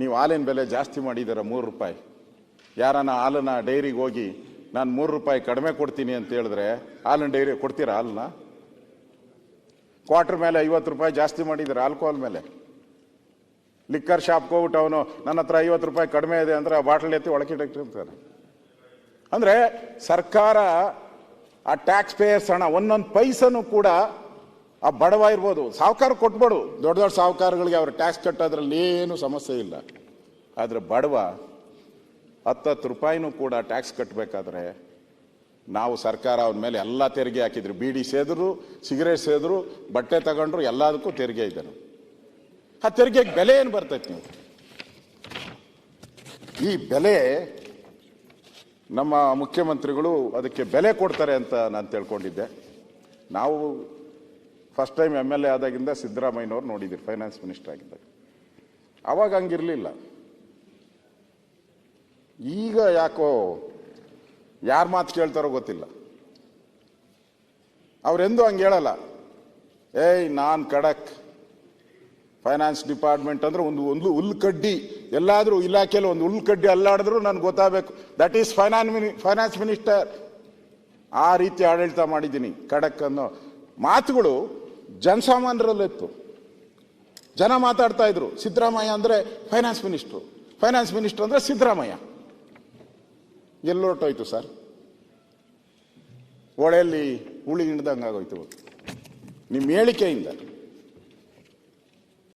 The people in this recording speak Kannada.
ನೀವು ಹಾಲಿನ ಬೆಲೆ ಜಾಸ್ತಿ ಮಾಡಿದ್ದೀರ ಮೂರು ರೂಪಾಯಿ. ಯಾರನ್ನ ಹಾಲನ್ನ ಡೈರಿಗೆ ಹೋಗಿ ನಾನು ಮೂರು ರೂಪಾಯಿ ಕಡಿಮೆ ಕೊಡ್ತೀನಿ ಅಂತ ಹೇಳಿದ್ರೆ ಹಾಲಿನ ಡೈರಿ ಕೊಡ್ತೀರಾ ಹಾಲನ್ನ? ಕ್ವಾರ್ಟರ್ ಮೇಲೆ ಐವತ್ತು ರೂಪಾಯಿ ಜಾಸ್ತಿ ಮಾಡಿದ್ದಾರೆ ಆಲ್ಕೋಹಾಲ್ ಮೇಲೆ? ಲಿಕ್ಕರ್ ಶಾಪ್ಗೆ ಹೋಗ್ಬಿಟ್ಟು ಅವನು, ನನ್ನ ಹತ್ರ ಐವತ್ತು ರೂಪಾಯಿ ಕಡಿಮೆ ಇದೆ ಅಂದ್ರೆ ಆ ಬಾಟಲ್ ಎತ್ತಿ ಅಂತಾರೆ ಅಂದರೆ ಸರ್ಕಾರ ಆ ಟ್ಯಾಕ್ಸ್ ಪೇಯರ್ಸ್ ಹಣ, ಒಂದೊಂದು ಪೈಸನು ಕೂಡ ಆ ಬಡವ ಇರ್ಬೋದು ಸಾಹುಕಾರ ಕೊಟ್ಬೇಡು. ದೊಡ್ಡ ದೊಡ್ಡ ಸಾಹುಕಾರಗಳಿಗೆ ಅವ್ರ ಟ್ಯಾಕ್ಸ್ ಕಟ್ಟೋದ್ರಲ್ಲಿ ಏನು ಸಮಸ್ಯೆ ಇಲ್ಲ. ಆದರೆ ಬಡವ ಹತ್ತತ್ತು ರೂಪಾಯಿನೂ ಕೂಡ ಟ್ಯಾಕ್ಸ್ ಕಟ್ಟಬೇಕಾದ್ರೆ ನಾವು ಸರ್ಕಾರ ಅವ್ರ ಮೇಲೆ ಎಲ್ಲ ತೆರಿಗೆ ಹಾಕಿದ್ರು. ಬೀಡಿ ಸೇದ್ರು, ಸಿಗರೇಟ್ ಸೇದ್ರು, ಬಟ್ಟೆ ತಗೊಂಡ್ರು, ಎಲ್ಲದಕ್ಕೂ ತೆರಿಗೆ ಇದೆ ಆ ತೆರಿಗೆಗೆ ಬೆಲೆ ಏನು ಬರ್ತೈತೆ ನೀವು? ಈ ಬೆಲೆ ನಮ್ಮ ಮುಖ್ಯಮಂತ್ರಿಗಳು ಅದಕ್ಕೆ ಬೆಲೆ ಕೊಡ್ತಾರೆ ಅಂತ ನಾನು ತಿಳ್ಕೊಂಡಿದ್ದೆ. ನಾವು first time M L A ಆದಾಗಿಂದ ಸಿದ್ದರಾಮಯ್ಯನವ್ರು ನೋಡಿದ್ದೀರಿ ಫೈನಾನ್ಸ್ ಮಿನಿಸ್ಟರ್ ಆಗಿದ್ದಾಗ. ಅವಾಗ ಹಂಗಿರಲಿಲ್ಲ. ಈಗ ಯಾಕೋ ಯಾರ ಮಾತು ಕೇಳ್ತಾರೋ ಗೊತ್ತಿಲ್ಲ. ಅವರೆಂದು ಹಂಗೆ ಹೇಳಲ್ಲ. ಏಯ್, ನಾನು ಖಡಕ್. ಫೈನಾನ್ಸ್ ಡಿಪಾರ್ಟ್ಮೆಂಟ್ ಅಂದ್ರೆ ಒಂದು ಒಂದು ಹುಲ್ ಕಡ್ಡಿ ಎಲ್ಲಾದರೂ ಇಲಾಖೆಯಲ್ಲಿ ಒಂದು ಹುಲ್ ಕಡ್ಡಿ ಅಲ್ಲಾಡಿದ್ರು ನನ್ಗೆ ಗೊತ್ತಾಗಬೇಕು. That is finance mini finance minister ಆ ರೀತಿ ಆಡಳಿತ ಮಾಡಿದ್ದೀನಿ, ಖಡಕ್ ಅನ್ನೋ ಮಾತುಗಳು ಜನಸಾಮಾನ್ಯರಲ್ಲಿತ್ತು ಜನ ಮಾತಾಡ್ತಾ ಇದ್ರು, ಸಿದ್ದರಾಮಯ್ಯ ಅಂದರೆ ಫೈನಾನ್ಸ್ ಮಿನಿಸ್ಟ್ರು ಫೈನಾನ್ಸ್ ಮಿನಿಸ್ಟರ್ ಅಂದ್ರೆ ಸಿದ್ದರಾಮಯ್ಯ. ಎಲ್ಲೊರಟೋಯ್ತು ಸರ್ ಹೊಳೆಯಲ್ಲಿ ಹುಳಿ ಹಿಡ್ದಂಗೆ ಆಗೋಯ್ತು ನಿಮ್ಮ ಹೇಳಿಕೆಯಿಂದ.